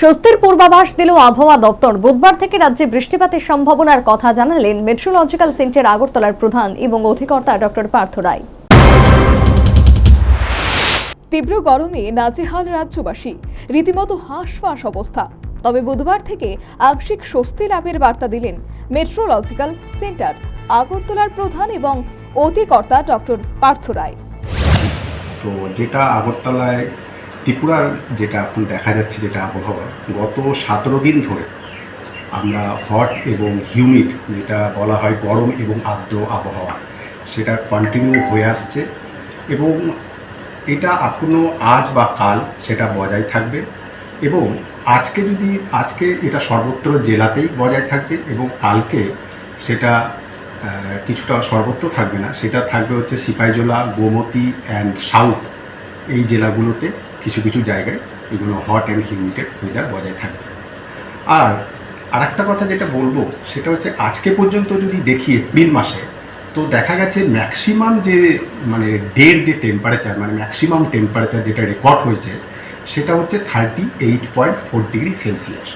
স্বস্তির পূর্বাভাস দিল আবহাওয়া দপ্তর। বুধবার থেকে রাজ্যে বৃষ্টিপাতের সম্ভাবনার কথা জানালেন মেট্রোলজিক্যাল সেন্টার আগরতলার প্রধান এবং অধিকর্তা ডক্টর পার্থ রায়। তীব্র গরমে নাজেহাল রাজ্যবাসী। রীতিমতো হাঁসফাঁস অবস্থা। তবে বুধবার থেকে আংশিক স্বস্তি লাভের বার্তা দিলেন মেট্রোলজিক্যাল সেন্টার আগরতলার প্রধান এবং অধিকর্তা ডক্টর পার্থ রায়। তো যেটা আগরতলায় ত্রিপুরার যেটা এখন দেখা যাচ্ছে যেটা আবহাওয়া, গত সতেরো দিন ধরে আমরা হট এবং হিউমিড যেটা বলা হয় গরম এবং আর্দ্র আবহাওয়া, সেটা কন্টিনিউ হয়ে আসছে এবং এটা এখনও আজ বা কাল সেটা বজায় থাকবে এবং আজকে যদি, আজকে এটা সর্বত্র জেলাতেই বজায় থাকবে এবং কালকে সেটা কিছুটা সর্বত্র থাকবে না, সেটা থাকবে হচ্ছে সিপাইজোলা, গোমতী অ্যান্ড সাউথ এই জেলাগুলোতে। কিছু কিছু জায়গায় এগুলো হট অ্যান্ড হিউমিটেড ওয়েদার বজায় থাকবে আর আরেকটা কথা যেটা বলব, সেটা হচ্ছে আজকে পর্যন্ত যদি দেখি এপ্রিল মাসে, তো দেখা গেছে ম্যাক্সিমাম যে মানে ডের যে টেম্পারেচার মানে ম্যাক্সিমাম টেম্পারেচার যেটা রেকর্ড হয়েছে, সেটা হচ্ছে thirty eight point four degree Celsius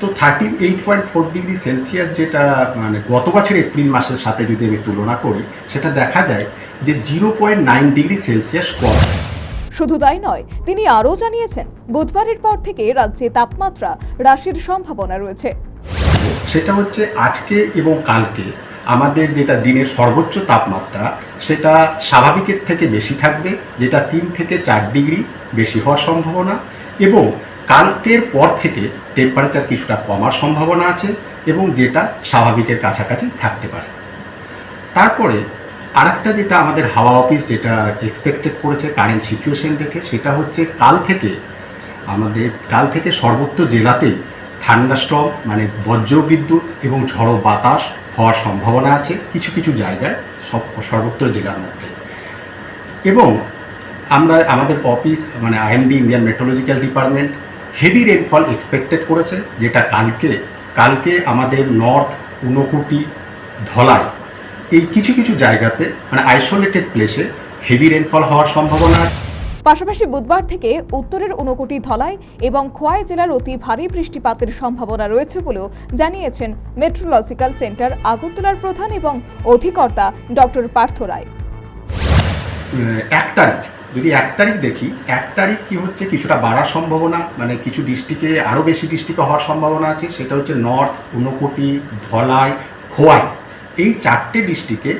তো thirty eight point four degree Celsius যেটা মানে গত বছর এপ্রিল মাসের সাথে যদি আমি তুলনা করি, সেটা দেখা যায় যে zero point nine degree Celsius কম। শুধু তাই নয়, তিনি আরও জানিয়েছেন, বুধবারের পর থেকে রাজ্যে তাপমাত্রা হ্রাসের সম্ভাবনা রয়েছে। সেটা হচ্ছে আজকে এবং কালকে আমাদের যেটা দিনের সর্বোচ্চ তাপমাত্রা, সেটা স্বাভাবিকের থেকে বেশি থাকবে, যেটা তিন থেকে চার ডিগ্রি বেশি হওয়ার সম্ভাবনা এবং কালকের পর থেকে টেম্পারেচার কিছুটা কমার সম্ভাবনা আছে এবং যেটা স্বাভাবিকের কাছাকাছি থাকতে পারে। তারপরে আরেকটা যেটা আমাদের হাওয়া অফিস যেটা এক্সপেক্টেড করেছে কারেন্ট সিচুয়েশন দেখে, সেটা হচ্ছে কাল থেকে আমাদের, কাল থেকে সর্বত্র জেলাতেই থান্ডাস্ট্রম মানে বজ্র বিদ্যুৎ এবং ঝড়ো বাতাস হওয়ার সম্ভাবনা আছে কিছু কিছু জায়গায়, সব সর্বত্র জেলার মধ্যে। এবং আমরা, আমাদের অফিস মানে IMD Indian meteorological department heavy rainfall expected করেছে, যেটা কালকে কালকে আমাদের নর্থ ঊনকুটি ধলাই এই কিছু কিছু জায়গাতে মানে আইসোলেটেড প্লেসে হেভি রেনফল হওয়ার সম্ভাবনা পাশাপাশি বুধবার থেকে উত্তরের ঊনকোটি ধলাই এবং খোয়াই জেলার অতি ভারী বৃষ্টিপাতের সম্ভাবনা রয়েছে বলেও জানিয়েছেন মেট্রোলজিক্যাল সেন্টার আগরতলার প্রধান এবং অধিকর্তা ডক্টর পার্থ রায়। এক তারিখ যদি এক তারিখ দেখি এক তারিখ কি হচ্ছে কিছুটা বাড়ার সম্ভাবনা মানে কিছু ডিস্ট্রিক্টে আরও বেশি ডিস্ট্রিক্টে হওয়ার সম্ভাবনা আছে সেটা হচ্ছে নর্থ ঊনকোটি ধলাই খোয়াই। এই চারটে ডিস্ট্রিক্টে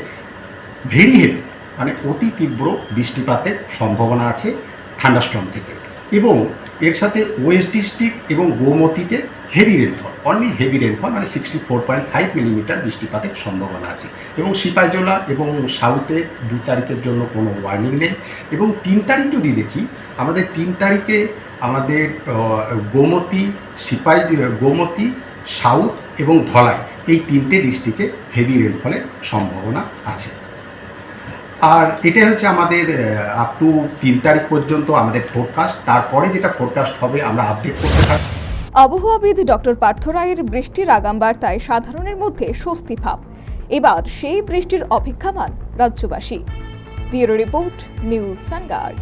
ভেরি হেভি মানে অতি তীব্র বৃষ্টিপাতের সম্ভাবনা আছে থান্ডাস্ট্রম থেকে। এবং এর সাথে ওয়েস্ট ডিস্ট্রিক্ট এবং গোমতীতে heavy rainfall only heavy rainfall মানে sixty four point five millimetre বৃষ্টিপাতের সম্ভাবনা আছে। এবং সিপাইজোলা এবং সাউথে দু তারিখের জন্য কোনো ওয়ার্নিং নেই। এবং তিন তারিখ যদি দেখি, আমাদের তিন তারিখে আমাদের গোমতী সিপাহী গোমতী সাউথ এবং ধলাই এই তিনটে ডিস্ট্রিক্টে হেভি রেনফলের সম্ভাবনা আছে। আর এটাই হচ্ছে আমাদের আপ টু তিন তারিখ পর্যন্ত আমাদের ফোরকাস্ট তারপরে যেটা ফোরকাস্ট হবে, আমরা আপডেট করতে থাকব আবহাওয়াবিদ ডক্টর পার্থ রায়ের বৃষ্টির আগাম বার্তায় সাধারণের মধ্যে স্বস্তি ভাব। এবার সেই বৃষ্টির অপেক্ষামান রাজ্যবাসী। Bureau report, news vanguard.